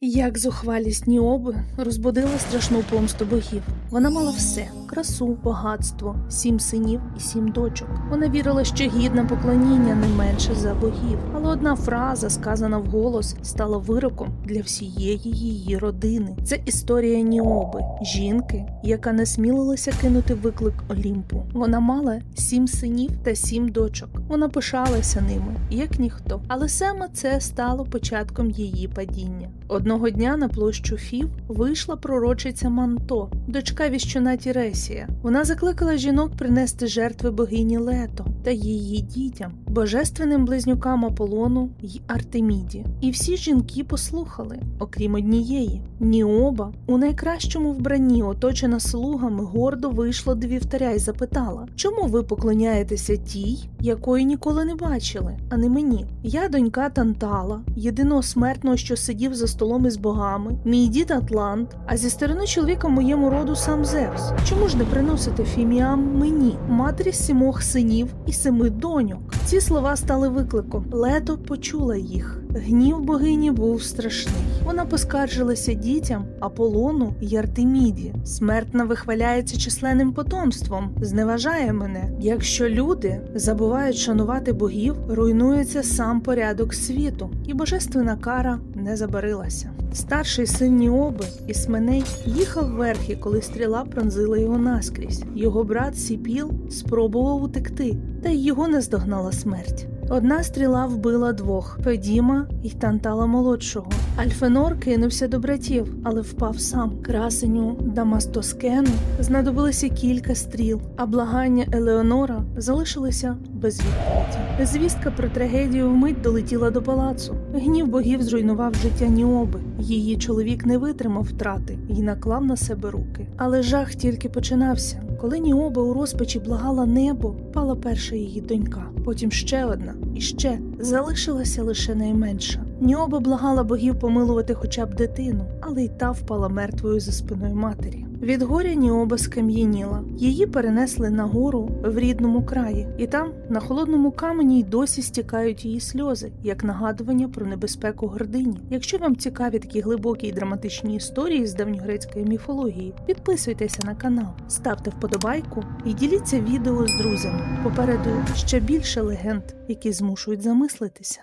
Як зухвалість Ніоби розбудила страшну помсту богів. Вона мала все красу, багатство, сім синів і сім дочок. Вона вірила, що гідне поклоніння не менше за богів. Але одна фраза, сказана вголос, стала вироком для всієї її родини. Це історія Ніоби, жінки, яка не смілилася кинути виклик Олімпу. Вона мала сім синів та сім дочок. Вона пишалася ними, як ніхто. Але саме це стало початком її падіння. Одного дня на площу Фів вийшла пророчиця Манто, дочка віщуна Тіресія. Вона закликала жінок принести жертви богині Лето та її дітям, божественним близнюкам Аполлону й Артеміді. І всі жінки послухали, окрім однієї. Ніоба у найкращому вбранні, оточена слугами, гордо вийшла до вівтаря і запитала: Чому ви поклоняєтеся тій, якої ніколи не бачили, а не мені? Я донька Тантала, єдиного смертного, що сидів за столом із богами, мій дід Атлант, а зі сторони чоловіка моєму роду сам Зевс. Чому ж не приносити фіміам мені, матері сімох синів і семи доньок? Ці слова стали викликом. Лето почула їх. Гнів богині був страшний. Вона поскаржилася дітям Аполлону й Артеміді. Смертна вихваляється численним потомством, зневажає мене. Якщо люди забувають шанувати богів, руйнується сам порядок світу, і божественна кара не забарилася. Старший син Ніоби Ісменей їхав верхи, коли стріла пронзила його наскрізь. Його брат Сіпіл спробував утекти, та й його не здогнала смерть. Одна стріла вбила двох Федіма й Тантала молодшого. Альфенор кинувся до братів, але впав сам. Красеню Дамастоскену знадобилося кілька стріл, а благання Елеонора залишилися без відповіді. Звістка про трагедію вмить долетіла до палацу. Гнів богів зруйнував життя Ніоби. Її чоловік не витримав втрати і наклав на себе руки. Але жах тільки починався. Коли Ніоба у розпачі благала небо, пала перша її донька, потім ще одна і ще залишилася лише найменша. Ніоба благала богів помилувати хоча б дитину, але й та впала мертвою за спиною матері. Від горя Ніоба скам'яніла. Її перенесли на гору в рідному краї, і там, на холодному камені, й досі стікають її сльози, як нагадування про небезпеку гордині. Якщо вам цікаві такі глибокі й драматичні історії з давньогрецької міфології, підписуйтеся на канал, ставте вподобайку і діліться відео з друзями. Попереду ще більше легенд, які змушують замислитися.